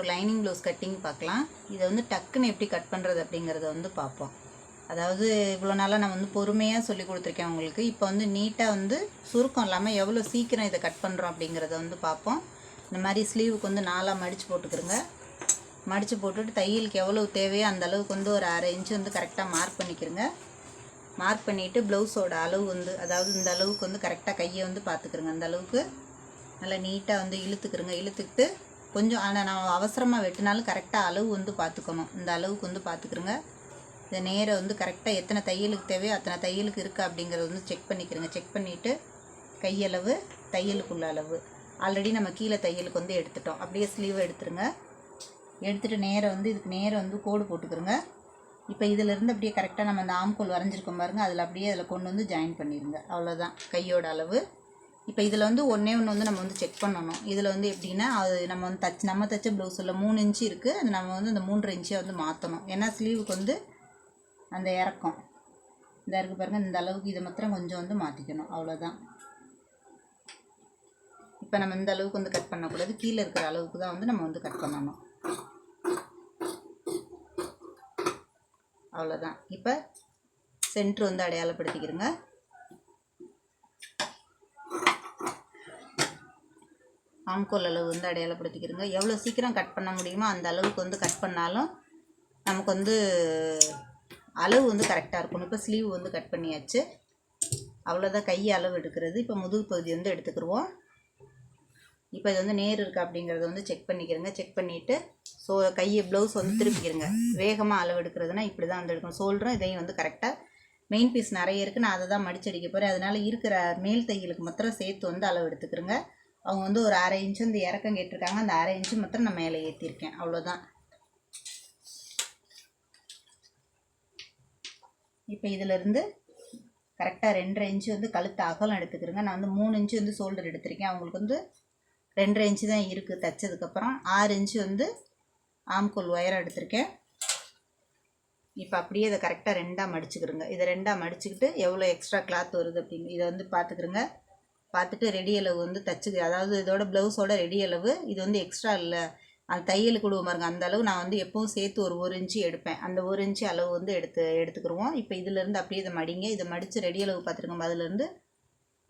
ஒரு lining blouse cutting பார்க்கலாம். இதை வந்து டக்குன்னு எப்படி கட் பண்ணுறது அப்படிங்கிறத வந்து பார்ப்போம். அதாவது இவ்வளோ நாளாக நான் வந்து பொறுமையாக சொல்லி கொடுத்துருக்கேன் உங்களுக்கு. இப்போ வந்து நீட்டாக வந்து சுருக்கம் இல்லாமல் எவ்வளோ சீக்கிரம் இதை கட் பண்ணுறோம் அப்படிங்கிறத வந்து பார்ப்போம். இந்த மாதிரி ஸ்லீவுக்கு வந்து நாலாக மடித்து போட்டுக்கிறோங்க மடித்து போட்டுட்டு தையலுக்கு எவ்வளோ தேவையோ அந்த அளவுக்கு வந்து ஒரு அரை இன்ச்சு வந்து கரெக்டாக மார்க் பண்ணிக்கிறோங்க மார்க் பண்ணிவிட்டு ப்ளவுஸோட அளவு வந்து அதாவது இந்த அளவுக்கு வந்து கரெக்டாக கையை வந்து பார்த்துக்கிறோங்க அந்த அளவுக்கு நல்லா நீட்டாக வந்து இழுத்துக்கிறோங்க இழுத்துக்கிட்டு கொஞ்சம் ஆனால் நான் அவசரமாக வெட்டினாலும் கரெக்டாக அளவு வந்து பார்த்துக்கணும் இந்த அளவுக்கு வந்து பார்த்துக்குருங்க இந்த நேரை வந்து கரெக்டாக எத்தனை தையலுக்கு தேவையோ அத்தனை தையலுக்கு இருக்குது அப்படிங்கிறத வந்து செக் பண்ணிக்கிறோங்க செக் பண்ணிவிட்டு கையளவு தையலுக்குள்ள அளவு. ஆல்ரெடி நம்ம கீழே தையலுக்கு வந்து எடுத்துட்டோம். அப்படியே ஸ்லீவ் எடுத்துருங்க. எடுத்துகிட்டு நேரை வந்து இதுக்கு நேரை வந்து கோடு போட்டுக்கிறோங்க இப்போ இதிலேருந்து அப்படியே கரெக்டாக நம்ம அந்த ஆம்கோல் வரைஞ்சிருக்கோம் பாருங்கள் அதில் அப்படியே அதில் கொண்டு வந்து ஜாயின் பண்ணிடுங்க அவ்வளோதான் கையோட அளவு. இப்போ இதில் வந்து ஒன்றே ஒன்று வந்து நம்ம வந்து செக் பண்ணணும். இதில் வந்து எப்படின்னா அது நம்ம வந்து தச்சு நம்ம தைச்ச ப்ளவுஸில் மூணு இன்ச்சு இருக்குது அது நம்ம வந்து அந்த மூன்றரை இன்ச்சை வந்து மாற்றணும் ஏன்னா ஸ்லீவுக்கு வந்து அந்த இறக்கம். இந்த இருக்கு பாருங்கள் இந்த அளவுக்கு இதை மாத்திரம் கொஞ்சம் வந்து மாற்றிக்கணும் அவ்வளோதான் இப்போ நம்ம இந்த அளவுக்கு வந்து கட் பண்ணக்கூடாது. கீழே இருக்கிற அளவுக்கு தான் வந்து நம்ம வந்து கட் பண்ணணும். அவ்வளோதான் இப்போ சென்ட்ரு வந்து அடையாளப்படுத்திக்கிறோங்க. ஆம்கோல் அளவு வந்து அடையாளப்படுத்திக்கிறோங்க. எவ்வளோ சீக்கிரம் கட் பண்ண முடியுமோ அந்த அளவுக்கு வந்து கட் பண்ணாலும் நமக்கு வந்து அளவு வந்து கரெக்டாக இருக்கணும். இப்போ ஸ்லீவ் வந்து கட் பண்ணியாச்சு. அவ்வளோதான் கை அளவு எடுக்கிறது. இப்போ முதுகு பகுதி வந்து எடுத்துக்கிடுவோம் இப்போ இது வந்து நேர் இருக்கா அப்படிங்கிறத வந்து செக் பண்ணிக்கிறங்க. செக் பண்ணிவிட்டு ஸோ கையை ப்ளவுஸ் வந்து திருப்பிக்கிறங்க. வேகமாக அளவு எடுக்கிறதுனா இப்படி தான் வந்து எடுக்கணும். சோல்டரும் இதையும் வந்து கரெக்டாக மெயின் பீஸ் நிறைய இருக்குது நான் அதை தான் மடிச்சடிக்க போகிறேன் அதனால் இருக்கிற மேல் தையலுக்கு மாத்திரம் சேர்த்து வந்து அளவு எடுத்துக்கிறேங்க. அவங்க வந்து ஒரு அரை இன்ச்சு அந்த இறக்கம் கேட்டிருக்காங்க. அந்த அரை இன்ச்சு மொத்தம் நான் மேலே ஏற்றிருக்கேன் அவ்வளோதான். இப்போ இதிலிருந்து கரெக்டாக ரெண்டரை இன்ச்சு வந்து கழுத்து அகலம் எடுத்துக்கிறேங்க. நான் வந்து மூணு இன்ச்சு வந்து ஷோல்டர் எடுத்திருக்கேன். அவங்களுக்கு வந்து ரெண்டரை இன்ச்சு தான் இருக்குது தைச்சதுக்கப்புறம். ஆறு இன்ச்சு வந்து ஆம்கோல் ஒயரம் எடுத்திருக்கேன். இப்போ அப்படியே இதை கரெக்டாக ரெண்டாக மடிச்சுக்கிறோங்க. இதை ரெண்டாக மடிச்சுக்கிட்டு எவ்வளோ எக்ஸ்ட்ரா கிளாத் வருது அப்படின்னு இதை வந்து பார்த்துக்கிறோங்க. பார்த்துட்டு ரெடி அளவு வந்து தச்சு அதாவது இதோட ப்ளவுஸோட ரெடி அளவு இது வந்து எக்ஸ்ட்ரா இல்லை. அந்த தையல் கொடுவோம் பாருங்க. அந்த அளவு நான் வந்து எப்பவும் சேர்த்து ஒரு ஒரு இன்ச்சு எடுப்பேன். அந்த ஒரு இன்ச்சு அளவு வந்து எடுத்து எடுத்துக்கிருவோம். இப்போ இதுலேருந்து அப்படியே இதை மடிங்க. இதை மடித்து ரெடி அளவு பார்த்துருங்க அதுலேருந்து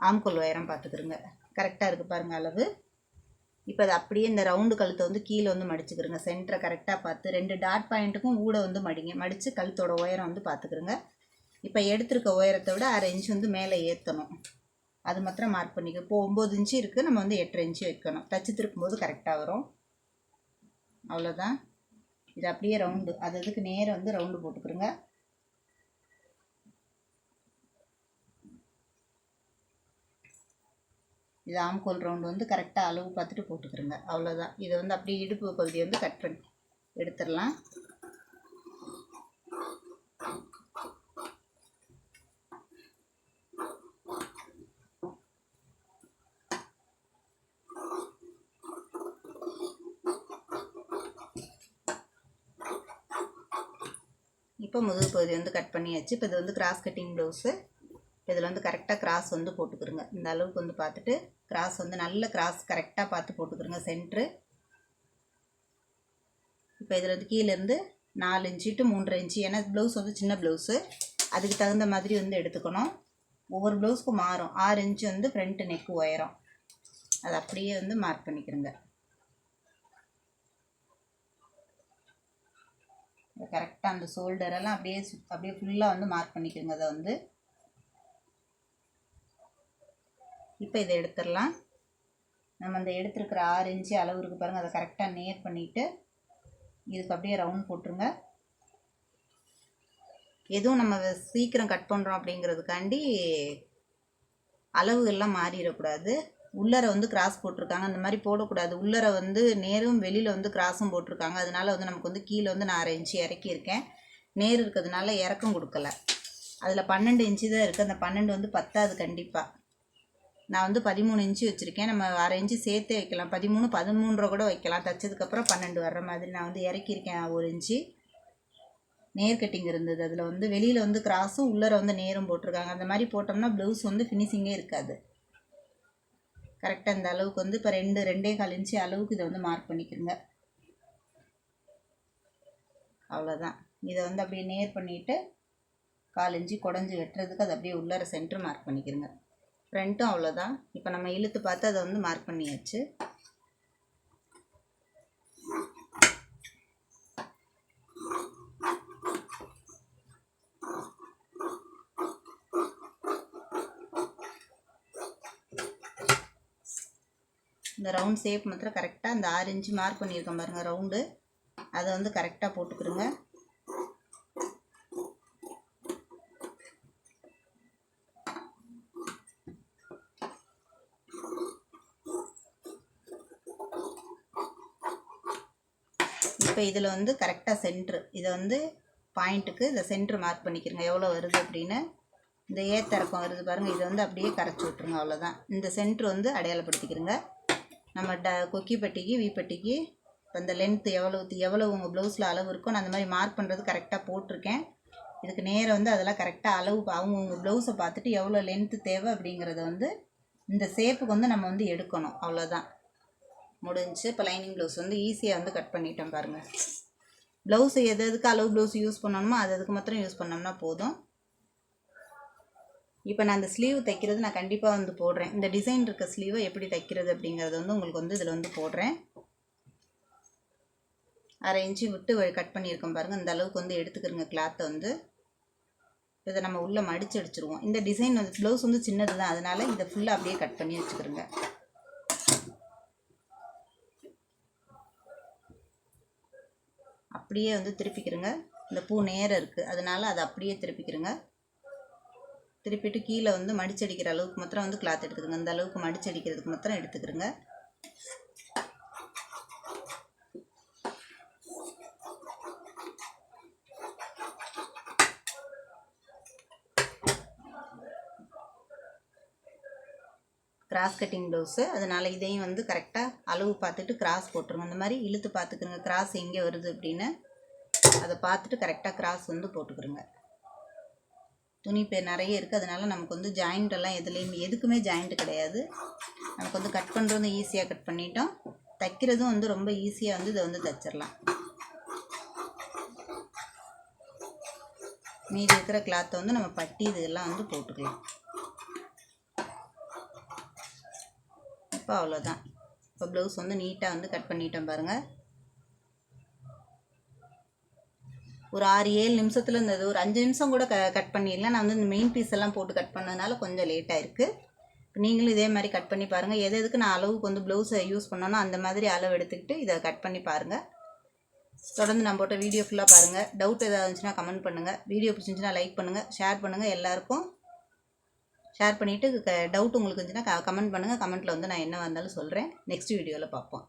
ஆம்கோல் உயரம் பார்த்துக்கிறோங்க கரெக்டாக இருக்குது பாருங்கள் அளவு. இப்போ அது அப்படியே இந்த ரவுண்டு கழுத்தை வந்து கீழே வந்து மடிச்சுக்கிறோங்க சென்டரை கரெக்டாக பார்த்து ரெண்டு டாட் பாயிண்ட்டுக்கும் ஊட வந்து மடிங்க. மடித்து கழுத்தோட உயரம் வந்து பார்த்துக்கிறோங்க இப்போ எடுத்திருக்க உயரத்தை விட அரை இன்ச்சு வந்து மேலே ஏற்றணும் அது மாத்திரம் மார்க் பண்ணிக்க. இப்போ ஒம்பது இன்ச்சு இருக்குது நம்ம வந்து எட்டரை இன்ச்சு வைக்கணும். தச்சு திருப்பும்போது கரெக்டாக வரும். அவ்வளோதான் இது அப்படியே ரவுண்டு அது அதுக்கு நேரம் வந்து ரவுண்டு போட்டுக்கிறோங்க. இது ஆம்கோல் ரவுண்டு வந்து கரெக்டாக அளவு பார்த்துட்டு போட்டுக்கிறோங்க. அவ்வளோதான் இதை வந்து அப்படியே இடுப்பு பகுதியை வந்து கட் பண்ணி எடுத்துடலாம். இப்போ முதுகு பகுதி வந்து கட் பண்ணியாச்சு. இப்போ இது வந்து கிராஸ் கட்டிங் ப்ளவுஸு இதில் வந்து கரெக்டாக கிராஸ் வந்து போட்டுக்கிறோங்க இந்த அளவுக்கு வந்து பார்த்துட்டு கிராஸ் வந்து நல்ல கிராஸ் கரெக்டாக பார்த்து போட்டுக்கிறோங்க சென்ட்ரு இப்போ இதில் வந்து கீழேருந்து நாலு இன்ச்சு டு மூன்றரை இன்ச்சு. ஏன்னா ப்ளவுஸ் வந்து சின்ன ப்ளவுஸு அதுக்கு தகுந்த மாதிரி வந்து எடுத்துக்கணும். ஒவ்வொரு ப்ளவுஸ்க்கும் மாறும். ஆறு இன்ச்சு வந்து ஃப்ரண்ட் நெக்கு உயரம். அது அப்படியே வந்து மார்க் பண்ணிக்கிறோங்க கரெக்டாக அந்த ஷோல்டரெல்லாம் அப்படியே அப்படியே ஃபுல்லாக வந்து மார்க் பண்ணிக்கோங்க. அதை வந்து. இப்போ இதை எடுத்துடலாம். நம்ம அந்த எடுத்துருக்கிற ஆறு இன்ச்சு அளவு இருக்குது பாருங்கள் அதை கரெக்டாக நேர் பண்ணிவிட்டு இதுக்கு அப்படியே ரவுண்ட் போட்டுருங்க. எதுவும் நம்ம சீக்கிரம் கட் பண்ணுறோம் அப்படிங்கிறதுக்காண்டி அளவுகள்லாம் மாறிடக்கூடாது. உள்ளர வந்து கிராஸ் போட்டிருக்காங்க. அந்த மாதிரி போடக்கூடாது. உள்ளர வந்து நேரும் வெளியில் வந்து கிராஸும் போட்டிருக்காங்க. அதனால வந்து நமக்கு வந்து கீழே வந்து நான் அரை இன்ச்சு இறக்கியிருக்கேன் நேர் இருக்கிறதுனால இறக்கம் கொடுக்கல. அதில் பன்னெண்டு இன்ச்சு தான் இருக்குது அந்த பன்னெண்டு வந்து பத்தாது கண்டிப்பாக நான் வந்து பதிமூணு இன்ச்சு வச்சுருக்கேன். நம்ம அரை இன்ச்சு சேர்த்தே வைக்கலாம். பதிமூணு பதிமூன்றரை கூட வைக்கலாம். தைச்சதுக்கப்புறம் பன்னெண்டு வர்ற மாதிரி நான் வந்து இறக்கியிருக்கேன் ஒரு இன்ச்சு நேர் கட்டிங் இருந்தது. அதில் வந்து வெளியில் வந்து கிராஸும் உள்ளர வந்து நேரும் போட்டிருக்காங்க. அந்த மாதிரி போட்டோம்னா ப்ளவுஸ் வந்து ஃபினிஷிங்கே இருக்காது. கரெக்டாக இந்த அளவுக்கு வந்து இப்போ ரெண்டு ரெண்டே கால் இன்ச்சு அளவுக்கு இதை வந்து மார்க் பண்ணிக்கிறோங்க அவ்வளோதான் இதை வந்து அப்படியே நேர் பண்ணிவிட்டு கால் இன்ச்சு குடஞ்சி வெட்டுறதுக்கு அதை அப்படியே உள்ளார சென்டர் மார்க் பண்ணிக்கிறோங்க ஃப்ரண்ட்டும் அவ்வளோதான் இப்போ நம்ம இழுத்து பார்த்து அதை வந்து மார்க் பண்ணியாச்சு. இந்த ரவுண்ட் ஷேப் மாத்திரம் கரெக்டாக இந்த ஆறு இன்ச்சு மார்க் பண்ணியிருக்கேன் பாருங்கள் ரவுண்டு அதை வந்து கரெக்டாக போட்டுக்கிறோங்க இப்போ இதில் வந்து கரெக்டாக சென்ட்ரு இதை வந்து பாயிண்ட்டுக்கு இந்த சென்ட்ரு மார்க் பண்ணிக்கிறங்க எவ்வளோ வருது அப்படின்னு. இந்த ஏத்தரக்கம் வருது பாருங்கள் இதை வந்து அப்படியே கரைச்சி விட்ருங்க அவ்வளோதான் இந்த சென்ட்ரு வந்து அடையாளப்படுத்திக்கிறங்க நம்ம ட கொக்கி பட்டிக்கு வி பட்டிக்கு இப்போ இந்த லென்த்து எவ்வளோ எவ்வளோ உங்கள் ப்ளவுஸில் அளவு இருக்கோ நான் அந்த மாதிரி மார்க் பண்ணுறது கரெக்டாக போட்டிருக்கேன். இதுக்கு நேரம் வந்து அதெல்லாம் கரெக்டாக அளவு அவங்கவுங்க ப்ளவுஸை பார்த்துட்டு எவ்வளோ லென்த்து தேவை அப்படிங்கிறத வந்து இந்த ஷேப்புக்கு வந்து நம்ம வந்து எடுக்கணும். அவ்வளோதான் முடிஞ்சு இப்போ லைனிங் ப்ளவுஸ் வந்து ஈஸியாக வந்து கட் பண்ணிட்டோம் பாருங்கள் ப்ளவுஸ் எது எதுக்கு அளவு ப்ளவுஸ் யூஸ் பண்ணணுமோ அது அதுக்கு மாத்திரம் யூஸ் பண்ணோம்னா போதும். இப்போ நான் அந்த ஸ்லீவ் தைக்கிறது நான் கண்டிப்பாக வந்து போடுறேன். இந்த டிசைன் இருக்க ஸ்லீவை எப்படி தைக்கிறது அப்படிங்கிறது வந்து உங்களுக்கு வந்து இதில் வந்து போடுறேன். அரை இன்ச்சு விட்டு கட் பண்ணியிருக்கோம் பாருங்கள் இந்த அளவுக்கு வந்து எடுத்துக்கிறோங்க கிளாத்தை வந்து. இதை நம்ம உள்ளே மடிச்சு அடிச்சிருவோம். இந்த டிசைன் வந்து ப்ளவுஸ் வந்து சின்னது தான். அதனால் இதை ஃபுல்லாக அப்படியே கட் பண்ணி வச்சுக்கிறோங்க. அப்படியே வந்து திருப்பிக்கிறங்க. இந்த பூ நேரம் இருக்குது அதனால அதை அப்படியே திருப்பிக்கிறங்க. திருப்பிட்டு கீழே வந்து மடிச்சடிக்கிற அளவுக்கு மாத்திரம் வந்து கிளாத் எடுத்துக்கோங்க. இந்த அளவுக்கு மடிச்சடிக்கிறதுக்கு மாத்திரம் எடுத்துக்கிறோங்க. கிராஸ் கட்டிங் ப்ளவுஸு அதனால் இதையும் வந்து கரெக்டாக அளவு பார்த்துட்டு கிராஸ் போட்டுருங்க. இந்த மாதிரி இழுத்து பார்த்துக்குங்க. கிராஸ் எங்கே வருது அப்படின்னு அதை பார்த்துட்டு கரெக்டாக கிராஸ் வந்து போட்டுக்கிறோங்க. துணி இப்போ நிறைய இருக்குது அதனால நமக்கு வந்து ஜாயிண்ட்டெல்லாம் எதுலேயுமே எதுக்குமே ஜாயிண்ட் கிடையாது. நமக்கு வந்து கட் பண்ணுறது ஈஸியாக கட் பண்ணிட்டோம். தைக்கிறதும் வந்து ரொம்ப ஈஸியாக வந்து இதை வந்து தைச்சிடலாம். மீதி இருக்கிற கிளாத்தை வந்து நம்ம பட்டி இதெல்லாம் வந்து போட்டுக்கலாம். இப்போ அவ்வளோதான் இப்போ ப்ளவுஸ் வந்து நீட்டாக வந்து கட் பண்ணிட்டோம் பாருங்கள் ஒரு ஆறு ஏழு நிமிஷத்தில் இருந்தது ஒரு அஞ்சு நிமிஷம் கூட க கட் பண்ணிடலாம். நான் வந்து இந்த மெயின் பீஸ் எல்லாம் போட்டு கட் பண்ணதுனால கொஞ்சம் லேட்டாக இருக்குது நீங்களும் இதே மாதிரி கட் பண்ணி பாருங்கள் எது எதுக்கு நான் அளவுக்கு வந்து ப்ளவுஸை யூஸ் பண்ணோன்னா அந்த மாதிரி அளவு எடுத்துக்கிட்டு இதை கட் பண்ணி பாருங்கள் தொடர்ந்து நம்ம போட்ட வீடியோ ஃபுல்லாக பாருங்கள் டவுட் ஏதாவது இருந்துச்சுன்னா கமெண்ட் பண்ணுங்கள் வீடியோ பிடிச்சிருந்துச்சுன்னா லைக் பண்ணுங்கள் ஷேர் பண்ணுங்கள் எல்லாருக்கும். ஷேர் பண்ணிவிட்டு டவுட் உங்களுக்கு இருந்துச்சுன்னா கமெண்ட் பண்ணுங்கள் கமெண்ட்டில் வந்து நான் என்ன வந்தாலும் சொல்கிறேன் நெக்ஸ்ட் வீடியோவில் பார்ப்போம்.